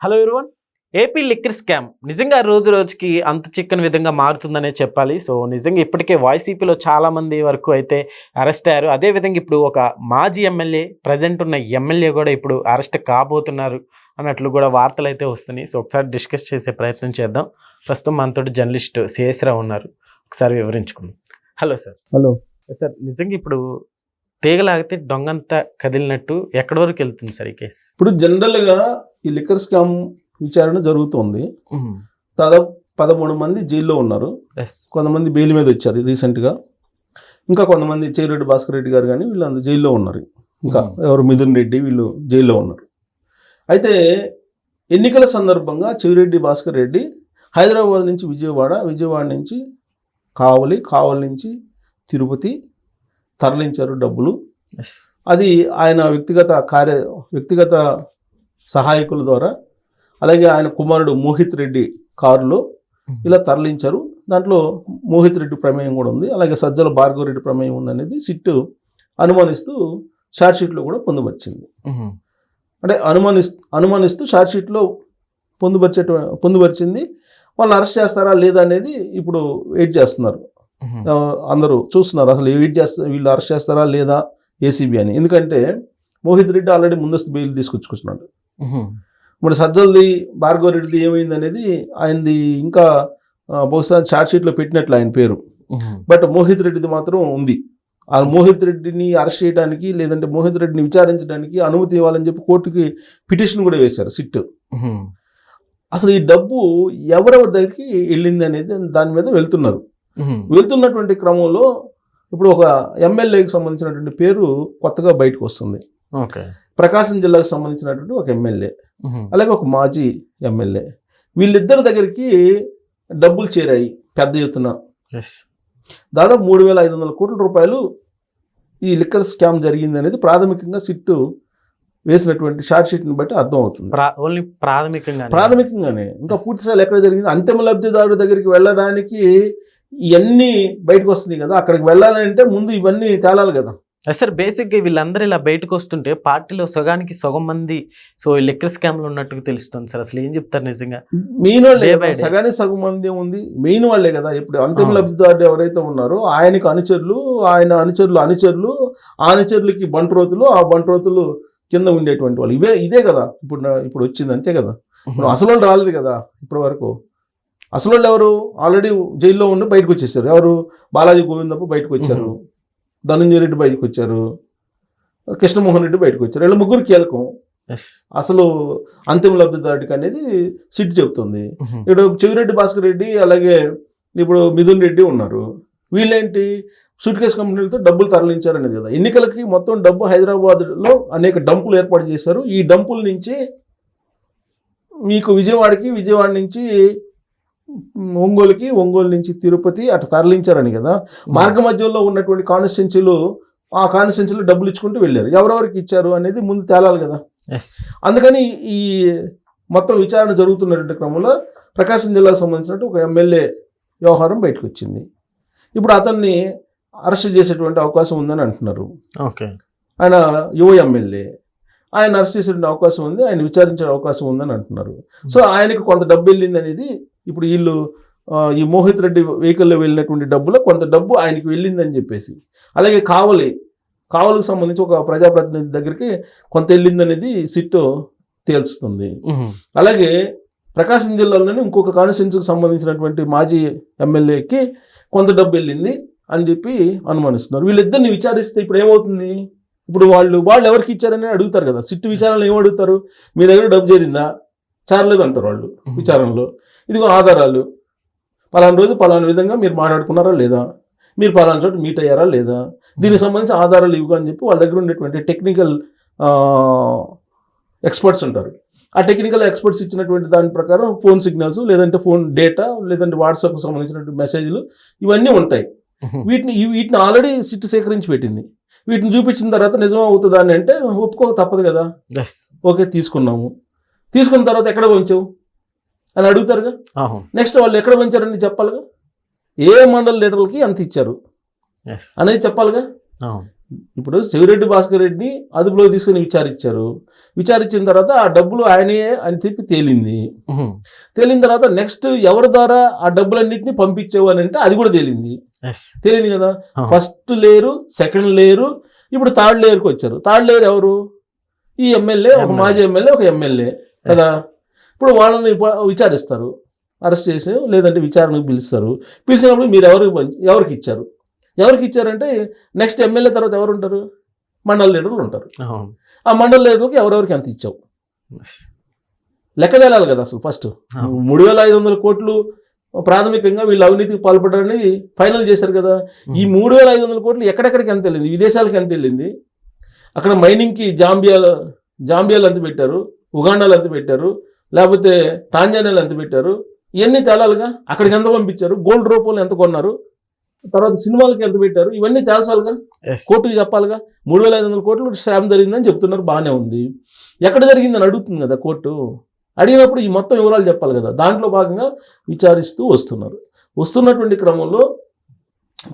Hello everyone AP liquor scam నిజంగా రోజు రోజుకి అంత చిక్కని విధంగా మారుతుందనే చెప్పాలి. సో నిజంగా ఇప్పటికే వైసీపీలో చాలా మంది వరకు అయితే అరెస్ట్ అయ్యారు. అదే విధంగా ఇప్పుడు ఒక మాజీ ఎమ్మెల్యే ప్రజెంట్ ఉన్న ఎమ్మెల్యే కూడా ఇప్పుడు అరెస్ట్ కాబోతున్నారు అన్నట్లు కూడా వార్తలు అయితే వస్తున్నాయి. సో ఒకసారి డిస్కస్ చేసే ప్రయత్నం చేద్దాం. ప్రస్తుతం మనతోటి జర్నలిస్ట్ సిఎస్ రావు ఉన్నారు. ఒకసారి వివరించుకుందాం. హలో సార్ హలో సార్ నిజంగా ఇప్పుడు తీగలాగితే దొంగంతా కదిలినట్టు ఎక్కడి వరకు వెళ్తుంది సార్ ఈ కేసు ఇప్పుడు జనరల్గా ఈ లిక్కర్ స్కామ్ విచారణ జరుగుతోంది. దాదాపు పదమూడు మంది జైల్లో ఉన్నారు. కొంతమంది బెయిల్ మీద వచ్చారు రీసెంట్గా. ఇంకా కొంతమంది చేరెడ్డి భాస్కర్ రెడ్డి గారు కానీ వీళ్ళందరూ జైల్లో ఉన్నారు. ఇంకా. ఎవరు మిథున్ రెడ్డి వీళ్ళు జైల్లో ఉన్నారు. అయితే ఎన్నికల సందర్భంగా చెవిరెడ్డి భాస్కర్ రెడ్డి హైదరాబాద్ నుంచి విజయవాడ విజయవాడ నుంచి కావలి కావలి నుంచి తిరుపతి తరలించారు డబ్బులు. అది ఆయన వ్యక్తిగత కార్య వ్యక్తిగత సహాయకుల ద్వారా. అలాగే ఆయన కుమారుడు మోహిత్ రెడ్డి కారులో ఇలా తరలించారు. దాంట్లో మోహిత్ రెడ్డి ప్రమేయం కూడా ఉంది. అలాగే సజ్జల భార్గవ రెడ్డి ప్రమేయం ఉందనేది సిట్ అనుమానిస్తూ షార్ట్ షీట్లో కూడా పొందుపరిచింది. అంటే అనుమానిస్ అనుమానిస్తూ షార్ట్ షీట్లో పొందుపరిచే పొందుపరిచింది. వాళ్ళని అరెస్ట్ చేస్తారా లేదా అనేది ఇప్పుడు వెయిట్ చేస్తున్నారు. అందరూ చూస్తున్నారు. అసలు వెయిట్ చేస్తా వీళ్ళు అరెస్ట్ చేస్తారా లేదా ఏసీబీ అని. ఎందుకంటే మోహిత్ రెడ్డి ఆల్రెడీ ముందస్తు బెయిల్ తీసుకొచ్చుకుంటున్నాడు మరి సజ్జల్ది భార్గవ రెడ్డిది ఏమైంది అనేది ఆయనది ఇంకా బహుశా ఛార్జ్ షీట్లో పెట్టినట్లు ఆయన పేరు. బట్ మోహిత్ రెడ్డిది మాత్రం ఉంది. ఆ మోహిత్ రెడ్డిని అరెస్ట్ చేయడానికి లేదంటే మోహిత్ రెడ్డిని విచారించడానికి అనుమతి ఇవ్వాలని చెప్పి కోర్టుకి పిటిషన్ కూడా వేశారు సిట్. అసలు ఈ డబ్బు ఎవరెవరి దగ్గరికి వెళ్ళింది అనేది దాని మీద వెళ్తున్నారు. వెళ్తున్నటువంటి క్రమంలో ఇప్పుడు ఒక ఎమ్మెల్యేకి సంబంధించినటువంటి పేరు కొత్తగా బయటకు వస్తుంది. ఓకే. ప్రకాశం జిల్లాకు సంబంధించినటువంటి ఒక ఎమ్మెల్యే అలాగే ఒక మాజీ ఎమ్మెల్యే. వీళ్ళిద్దరి దగ్గరికి డబ్బులు చేరాయి పెద్ద ఎత్తున. దాదాపు మూడు వేల ఐదు వందల కోట్ల రూపాయలు ఈ లిక్కర్ స్కామ్ జరిగింది అనేది ప్రాథమికంగా సిట్టు వేసినటువంటి షార్ట్ షీట్ని బట్టి అర్థం అవుతుంది. ఓన్లీ ప్రాథమికంగా ప్రాథమికంగానే. ఇంకా Yes. పూర్తి స్థాయిలో ఎక్కడ జరిగింది? అంతిమ లబ్ధిదారుడి దగ్గరికి వెళ్ళడానికి ఇవన్నీ బయటకు వస్తున్నాయి కదా. అక్కడికి వెళ్ళాలంటే ముందు ఇవన్నీ తేలాలి కదా. సార్ బేసిక్గా వీళ్ళందరూ ఇలా బయటకు వస్తుంటే పార్టీలో సగానికి సగం మంది సో ఈ లెక్కర్ స్కామ్లో ఉన్నట్టుగా తెలుస్తుంది సార్. అసలు ఏం చెప్తారు నిజంగా? మెయిన్ వాళ్ళే. సగానికి సగం మంది ఉంది. మెయిన్ వాళ్ళే కదా ఇప్పుడు అంతిమ. లబ్ధిదారుడు ఎవరైతే ఉన్నారో ఆయనకు అనుచరులు ఆయన అనుచరులు అనుచరులు ఆ అనుచరులకి బంట్రోతులు ఆ బంట్రోతులు కింద ఉండేటువంటి వాళ్ళు. ఇవే ఇదే కదా. ఇప్పుడు ఇప్పుడు వచ్చింది అంతే కదా. ఇప్పుడు అసలు వాళ్ళు రాలేదు కదా ఇప్పటి వరకు. అసలు వాళ్ళు ఎవరు? ఆల్రెడీ జైల్లో ఉండి బయటకు వచ్చేసారు. ఎవరు? బాలాజీ గోవిందప్ప బయటకు వచ్చారు. ధనంజయ రెడ్డి బయటకు వచ్చారు కృష్ణమోహన్ రెడ్డి బయటకు వచ్చారు. వీళ్ళ ముగ్గురు కీలకం. ఎస్ అసలు అంతిమ లబ్ధిదారుడికి అనేది సిట్ చెప్తుంది ఇప్పుడు చెవిరెడ్డి భాస్కర్ రెడ్డి అలాగే ఇప్పుడు మిథున్ రెడ్డి ఉన్నారు. వీళ్ళేంటి? సూట్ కేసు కంపెనీలతో డబ్బులు తరలించారనేది కదా. ఎన్నికలకి మొత్తం డబ్బు హైదరాబాద్లో అనేక డంపులు ఏర్పాటు చేశారు. ఈ డంపుల నుంచి మీకు విజయవాడకి విజయవాడ నుంచి ఒంగోలుకి ఒంగోలు నుంచి తిరుపతి అటు తరలించారని కదా. మార్గ మధ్యంలో ఉన్నటువంటి కాన్స్టిట్యున్సీలు ఆ కాన్స్టిట్యున్సీలో డబ్బులు ఇచ్చుకుంటూ వెళ్ళారు. ఎవరెవరికి ఇచ్చారు అనేది ముందు తేలాలి కదా. అందుకని ఈ మొత్తం విచారణ జరుగుతున్నటువంటి క్రమంలో ప్రకాశం జిల్లాకు సంబంధించినట్టు ఒక ఎమ్మెల్యే వ్యవహారం బయటకు వచ్చింది. ఇప్పుడు అతన్ని అరెస్ట్ చేసేటువంటి అవకాశం ఉందని అంటున్నారు. ఓకే. ఆయన యువ ఎమ్మెల్యే. ఆయన అరెస్ట్ చేసేటువంటి అవకాశం ఉంది ఆయన విచారించే అవకాశం ఉందని అంటున్నారు. సో ఆయనకు కొంత డబ్బు వెళ్ళింది అనేది ఇప్పుడు వీళ్ళు ఈ మోహిత్ రెడ్డి వెహికల్లో వెళ్ళినటువంటి డబ్బులో కొంత డబ్బు ఆయనకి వెళ్ళిందని చెప్పేసి. అలాగే కావలి కావలికి సంబంధించి ఒక ప్రజాప్రతినిధి దగ్గరికి కొంత వెళ్ళింది అనేది సిట్ తేల్చుతుంది అలాగే ప్రకాశం జిల్లాలోనే ఇంకొక కాన్స్టిట్యున్సీకి సంబంధించినటువంటి మాజీ ఎమ్మెల్యేకి కొంత డబ్బు వెళ్ళింది అని చెప్పి అనుమానిస్తున్నారు. వీళ్ళిద్దరిని విచారిస్తే ఇప్పుడు ఏమవుతుంది? ఇప్పుడు వాళ్ళు వాళ్ళు ఎవరికి ఇచ్చారని అడుగుతారు కదా. సిట్టు విచారణలో ఏం అడుగుతారు మీ దగ్గర డబ్బు చేరిందా? చారలేదు అంటారు వాళ్ళు విచారణలో. ఇదిగో ఆధారాలు. పలానా రోజు పలానా విధంగా మీరు మాట్లాడుకున్నారా లేదా? మీరు పలానా చోట మీట్ అయ్యారా లేదా? దీనికి సంబంధించి ఆధారాలు ఇవ్వు అని చెప్పి వాళ్ళ దగ్గర ఉండేటువంటి టెక్నికల్ ఎక్స్పర్ట్స్ ఉంటారు. ఆ టెక్నికల్ ఎక్స్పర్ట్స్ ఇచ్చినటువంటి దాని ప్రకారం ఫోన్ సిగ్నల్స్ లేదంటే ఫోన్ డేటా లేదంటే వాట్సాప్కి సంబంధించినటువంటి మెసేజ్లు ఇవన్నీ ఉంటాయి. వీటిని వీటిని ఆల్రెడీ సిట్ సేకరించి పెట్టింది. వీటిని చూపించిన తర్వాత నిజం అవుతుందా అని అంటే ఒప్పుకోక తప్పదు కదా. ఓకే తీసుకున్నాము. తీసుకున్న తర్వాత ఎక్కడ పంచావు అని అడుగుతారుగా. నెక్స్ట్ వాళ్ళు ఎక్కడ పంచారని చెప్పాలిగా? ఏ మండల లీడర్లకి అంత ఇచ్చారు? అనేది చెప్పాలిగా? ఇప్పుడు శివరెడ్డి భాస్కర్ రెడ్డిని అదుపులో తీసుకుని విచారించారు. విచారించిన తర్వాత ఆ డబ్బులు ఆయనే అని చెప్పి తేలింది. తేలిన తర్వాత నెక్స్ట్ ఎవరి ద్వారా ఆ డబ్బులన్నింటినీ పంపించావు అని అంటే అది కూడా తేలింది. తేలింది కదా. ఫస్ట్ లేరు సెకండ్ లేరు ఇప్పుడు థర్డ్ లేయర్కి వచ్చారు. థర్డ్ లేయర్ ఎవరు? ఈ ఎమ్మెల్యే ఒక. మాజీ ఎమ్మెల్యే ఒక ఎమ్మెల్యే. కదా? ఇప్పుడు వాళ్ళని విచారిస్తారు. అరెస్ట్ చేసి లేదంటే విచారణకు పిలుస్తారు. పిలిచినప్పుడు మీరు ఎవరికి ఎవరికి ఇచ్చారు? ఎవరికి ఇచ్చారంటే నెక్స్ట్ ఎమ్మెల్యే తర్వాత ఎవరు ఉంటారు? మండల లీడర్లు ఉంటారు. ఆ మండల లీడర్లకు ఎవరెవరికి ఎంత ఇచ్చావు. లెక్క తేలాలి కదా అసలు ఫస్ట్. మూడు వేల ఐదు వందల కోట్లు ప్రాథమికంగా వీళ్ళు అవినీతికి పాల్పడారని ఫైనల్ చేశారు కదా. ఈ మూడు వేల ఐదు వందల కోట్లు ఎక్కడెక్కడికి ఎంత వెళ్ళింది? విదేశాలకు ఎంత వెళ్ళింది? అక్కడ మైనింగ్కి జాంబియాలో జాంబియాలు ఎంత పెట్టారు? ఉగాండాలు ఎంత పెట్టారు లేకపోతే టాంజానియాలు ఎంత పెట్టారు ఇవన్నీ తేలాలిగా? అక్కడికి ఎంత పంపించారు? గోల్డ్ రూపంలో ఎంత కొన్నారు? తర్వాత సినిమాలకి ఎంత పెట్టారు? ఇవన్నీ తేల్చాలిగా. కోర్టుకి చెప్పాలిగా? మూడు వేల ఐదు వందల కోట్లు స్కామ్ జరిగిందని చెప్తున్నారు బాగానే ఉంది. ఎక్కడ జరిగిందని అడుగుతుంది కదా కోర్టు. అడిగినప్పుడు ఈ మొత్తం వివరాలు చెప్పాలి కదా. దాంట్లో భాగంగా విచారిస్తూ వస్తున్నారు. వస్తున్నటువంటి క్రమంలో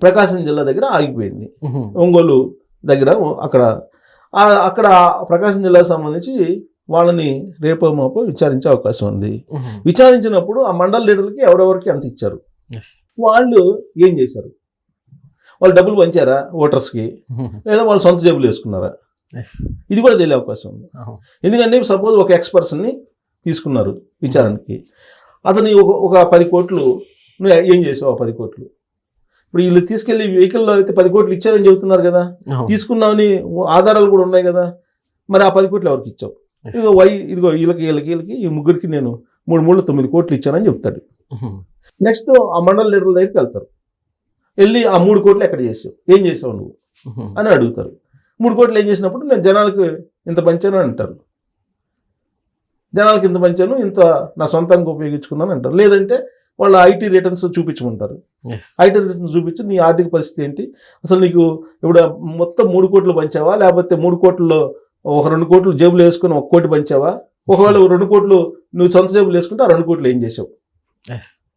ప్రకాశం జిల్లా దగ్గర ఆగిపోయింది. ఒంగోలు దగ్గర అక్కడ అక్కడ ప్రకాశం జిల్లాకు సంబంధించి వాళ్ళని రేపో మాపో విచారించే అవకాశం ఉంది. విచారించినప్పుడు ఆ మండల లీడర్లకి ఎవరెవరికి ఎంత ఇచ్చారు. వాళ్ళు ఏం చేశారు వాళ్ళు డబ్బులు పంచారా ఓటర్స్కి. లేదా వాళ్ళు సొంత జేబులు వేసుకున్నారా. ఇది కూడా తెలియ అవకాశం ఉంది. ఎందుకంటే సపోజ్ ఒక ఎక్స్ పర్సన్ని తీసుకున్నారు విచారణకి అతని ఒక ఒక పది కోట్లు నువ్వు ఏం చేసావు ఆ పది కోట్లు ఇప్పుడు వీళ్ళు తీసుకెళ్ళి వెహికల్లో అయితే పది కోట్లు ఇచ్చారని చెబుతున్నారు కదా. తీసుకున్నామని ఆధారాలు కూడా ఉన్నాయి కదా మరి ఆ పది కోట్లు ఎవరికి ఇచ్చావు. ఇదిగో వై ఇదిగో వీళ్ళకి వీళ్ళకి వీళ్ళకి ఈ ముగ్గురికి నేను మూడు మూడు తొమ్మిది కోట్లు ఇచ్చానని చెప్తాడు. నెక్స్ట్ ఆ మండల లీడర్ల దగ్గరికి వెళ్తారు. వెళ్ళి ఆ మూడు కోట్లు ఎక్కడ చేసావు? ఏం చేసావు నువ్వు. అని అడుగుతారు. మూడు కోట్లు ఏం చేసినప్పుడు నేను జనాలకు ఇంత పంచాను అని అంటారు. జనాలకు ఇంత పంచాను ఇంత నా సొంతానికి ఉపయోగించుకున్నాను అంటారు. లేదంటే వాళ్ళ ఐటీ రిటర్న్స్ చూపించమంటారు. ఐటీ రిటర్న్స్ చూపించి నీ ఆర్థిక పరిస్థితి ఏంటి? అసలు నీకు ఇప్పుడు మొత్తం మూడు కోట్లు పంచావా? లేకపోతే మూడు కోట్లలో ఒక రెండు కోట్లు జేబులు వేసుకుని ఒక కోటి పంచావా? ఒకవేళ రెండు కోట్లు నువ్వు సొంత జేబులు వేసుకుంటే ఆ రెండు కోట్లు ఏం చేసావు.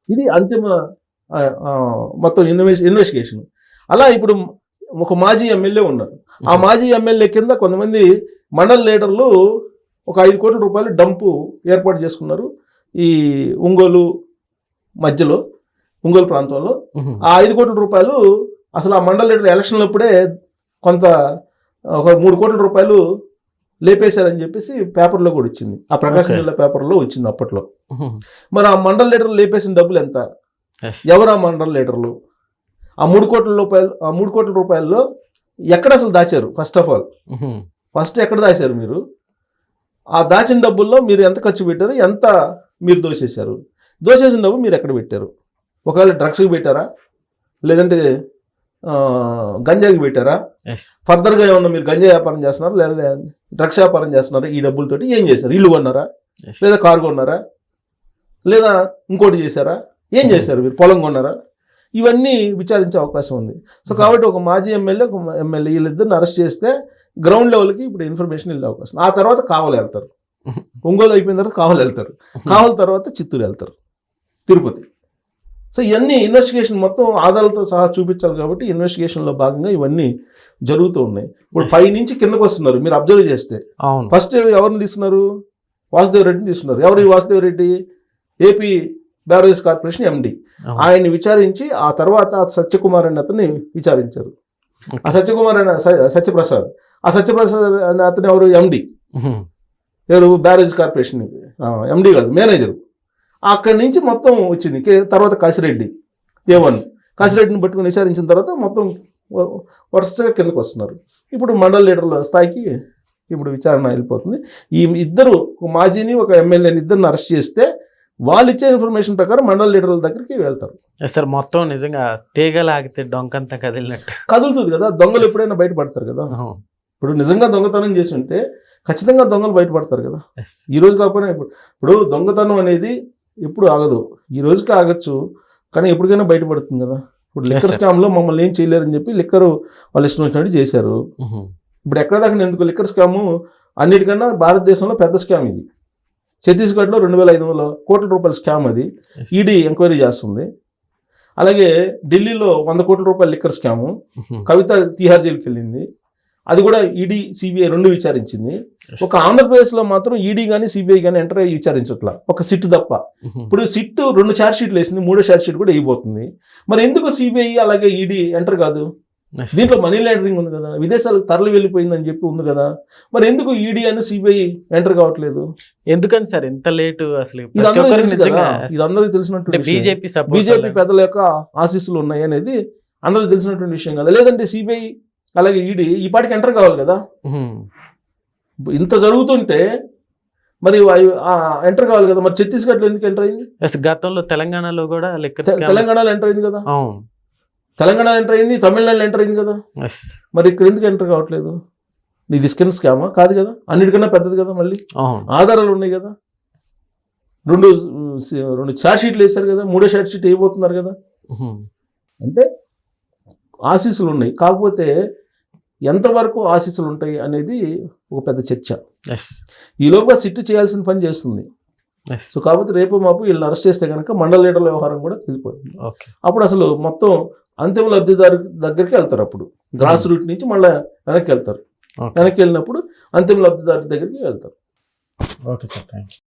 ఇది అంతిమ మొత్తం ఇన్వెస్ ఇన్వెస్టిగేషన్. అలా ఇప్పుడు ఒక మాజీ ఎమ్మెల్యే ఉన్నారు. ఆ మాజీ ఎమ్మెల్యే కింద కొంతమంది మండల లీడర్లు ఒక ఐదు కోట్ల రూపాయలు డంపు ఏర్పాటు చేసుకున్నారు. ఈ ఒంగోలు మధ్యలో ఒంగోలు ప్రాంతంలో. ఆ ఐదు కోట్ల రూపాయలు అసలు ఆ మండల లీడర్ ఎలక్షన్లప్పుడే కొంత ఒక మూడు కోట్ల రూపాయలు లేపేశారని చెప్పేసి పేపర్లో కూడా వచ్చింది ఆ ప్రకాశం. జిల్లా పేపర్లో వచ్చింది అప్పట్లో. మరి ఆ మండల లీడర్లు లేపేసిన డబ్బులు ఎంత. ఎవరు ఆ మండల లీడర్లు? ఆ మూడు కోట్ల రూపాయలు ఆ మూడు కోట్ల రూపాయల్లో ఎక్కడ అసలు దాచారు? First of all. ఫస్ట్ ఎక్కడ దాచారు మీరు? ఆ దాచిన డబ్బుల్లో మీరు ఎంత ఖర్చు పెట్టారు? ఎంత మీరు దోచేశారు? దోచేసిన డబ్బు మీరు ఎక్కడ పెట్టారు? ఒకవేళ డ్రగ్స్కి పెట్టారా? లేదంటే గంజాకి పెట్టారా. ఫర్దర్గా ఏమన్నా మీరు గంజా వ్యాపారం చేస్తున్నారా? లేదా డ్రగ్స్ వ్యాపారం చేస్తున్నారా ఈ డబ్బులతోటి ఏం చేశారు? ఇల్లు కొన్నారా. లేదా కారు కొన్నారా? లేదా ఇంకోటి చేశారా? ఏం చేశారు మీరు పొలం కొన్నారా? ఇవన్నీ విచారించే అవకాశం ఉంది. సో కాబట్టి ఒక మాజీ ఎమ్మెల్యే ఒక ఎమ్మెల్యే వీళ్ళిద్దరిని అరెస్ట్ చేస్తే గ్రౌండ్ లెవెల్కి ఇప్పుడు ఇన్ఫర్మేషన్ వెళ్ళే అవకాశం. ఆ తర్వాత కావలి వెళ్తారు. ఒంగోలు అయిపోయిన తర్వాత కావలి వెళ్తారు. కావలి తర్వాత చిత్తూరు వెళ్తారు. తిరుపతి. సో ఇవన్నీ ఇన్వెస్టిగేషన్ మొత్తం ఆధారాలతో సహా చూపించాలి కాబట్టి ఇన్వెస్టిగేషన్లో భాగంగా ఇవన్నీ జరుగుతూ ఉన్నాయి. ఇప్పుడు. పై నుంచి కిందకు వస్తున్నారు మీరు అబ్జర్వ్ చేస్తే. ఫస్ట్ ఎవరిని తీసుకున్నారు? వాసుదేవ్ రెడ్డిని తీసుకున్నారు. ఎవరు Vasudev Reddy? AP beverage corporation MD. ఆయన్ని విచారించి ఆ తర్వాత సత్యకుమార్ అనే అతన్ని విచారించారు. ఆ సత్యకుమార్ అనే సత్యప్రసాద్. ఆ సత్యప్రసాద్ అనే అతను ఎవరు? ఎండి. ఎవరు? బ్యారేజ్ కార్పొరేషన్ ఎండి కాదు మేనేజర్. అక్కడి నుంచి మొత్తం వచ్చింది. తర్వాత కాశిరెడ్డి ఏ వన్. కాశిరెడ్డిని పట్టుకుని విచారించిన తర్వాత మొత్తం వరుసగా కిందకు వస్తున్నారు. ఇప్పుడు మండల లీడర్ల స్థాయికి ఇప్పుడు విచారణ వెళ్ళిపోతుంది. ఈ ఇద్దరు మాజీని ఒక ఎమ్మెల్యేని ఇద్దరిని అరెస్ట్ చేస్తే వాళ్ళు ఇచ్చే ఇన్ఫర్మేషన్ ప్రకారం మండల లీడర్ల దగ్గరికి వెళ్తారు. సార్ మొత్తం నిజంగా తీగలాగితే డొంకంతా కదిలినట్టు. కదులుతుంది కదా దొంగలు ఎప్పుడైనా బయటపడతారు కదా. ఇప్పుడు నిజంగా దొంగతనం చేసి ఉంటే ఖచ్చితంగా దొంగలు బయటపడతారు కదా. Yes. ఈ రోజు కాకపోయినా ఇప్పుడు ఇప్పుడు దొంగతనం అనేది ఎప్పుడు ఆగదు. ఈ రోజుకి ఆగచ్చు కానీ ఎప్పటికైనా బయటపడుతుంది కదా. ఇప్పుడు లిక్కర్. స్కామ్లో మమ్మల్ని ఏం చేయలేరని చెప్పి లిక్కర్ వాళ్ళు ఇష్టం వచ్చినట్టు చేశారు. ఇప్పుడు ఎక్కడ దాకా ఎందుకు లిక్కర్ స్కాము? అన్నిటికన్నా భారతదేశంలో పెద్ద స్కామ్ ఇది. ఛత్తీస్గఢ్లో రెండు వేల ఐదు వందల కోట్ల రూపాయల స్కామ్ అది. ఈడీ ఎంక్వైరీ చేస్తుంది. అలాగే ఢిల్లీలో వంద కోట్ల రూపాయల లిక్కర్ స్కాము. కవిత తిహార్ జైలుకి వెళ్ళింది అది కూడా ఈడీ సిబిఐ రెండు విచారించింది. ఒక ఆంధ్రప్రదేశ్లో మాత్రం ఈడీ కానీ సిబిఐ కానీ ఎంటర్ అయ్యి విచారించట్లా. ఒక సిట్ తప్ప. ఇప్పుడు సిట్ రెండు ఛార్జ్ షీట్లు వేసింది మూడో ఛార్జ్ షీట్ కూడా వేయబోతుంది. మరి ఎందుకు సిబిఐ అలాగే ఈడీ ఎంటర్ కాదు. దీంట్లో మనీ లాండరింగ్ ఉంది కదా. విదేశాలకు తరలి వెళ్ళిపోయిందని చెప్పి ఉంది కదా. మరి ఎందుకు ఈడీ అని సిబిఐ ఎంటర్ కావట్లేదు? ఎందుకని సార్ ఇంత లేటు అసలు? ఇది ప్రతి అందరికీ ఒక్కరికి తెలుసు నిజంగా. కదా ఇది అందరికీ తెలిసినట్టు బీజేపీ బీజేపీ పెద్దల యొక్క ఆశీస్సులు ఉన్నాయి అనేది అందరికీ తెలిసినటువంటి విషయం కదా. లేదంటే సిబిఐ అలాగే ఈడీ ఈ పాటికి ఎంటర్ కావాలి కదా? ఇంత జరుగుతుంటే మరి ఎంటర్ కావాలి కదా? మరి ఛత్తీస్గఢ్లో ఎందుకు ఎంటర్ అయింది? గతంలో తెలంగాణలో కూడా తెలంగాణలో ఎంటర్ అయింది కదా? తెలంగాణ ఎంటర్ అయింది తమిళనాడులో ఎంటర్ అయింది కదా. మరి ఇక్కడ ఎందుకు ఎంటర్ కావట్లేదు? ఇది స్కిన్ స్కామా? కాదు కదా? అన్నిటికన్నా పెద్దది కదా మళ్ళీ? ఆధారాలు ఉన్నాయి కదా? రెండు రెండు చార్జ్ షీట్లు వేశారు కదా? మూడో చార్జ్ షీట్ వేయబోతున్నారు కదా. అంటే ఆశీస్సులు ఉన్నాయి కాకపోతే ఎంతవరకు ఆశీస్సులు ఉంటాయి అనేది ఒక పెద్ద చర్చ. Yes. ఈ లోపుగా సిట్టు చేయాల్సిన పని చేస్తుంది. సో కాబట్టి రేపు మాపు వీళ్ళని అరెస్ట్ చేస్తే కనుక మండల లీడర్ల వ్యవహారం కూడా తెలిపోతుంది అప్పుడు అసలు మొత్తం అంతిమ లబ్ధిదారు దగ్గరికి వెళ్తారు అప్పుడు. గ్రాస్ రూట్ నుంచి మళ్ళీ వెనక్కి వెళ్తారు. వెనక్కి వెళ్ళినప్పుడు అంతిమ లబ్ధిదారు దగ్గరికి వెళ్తారు. Okay sir thank you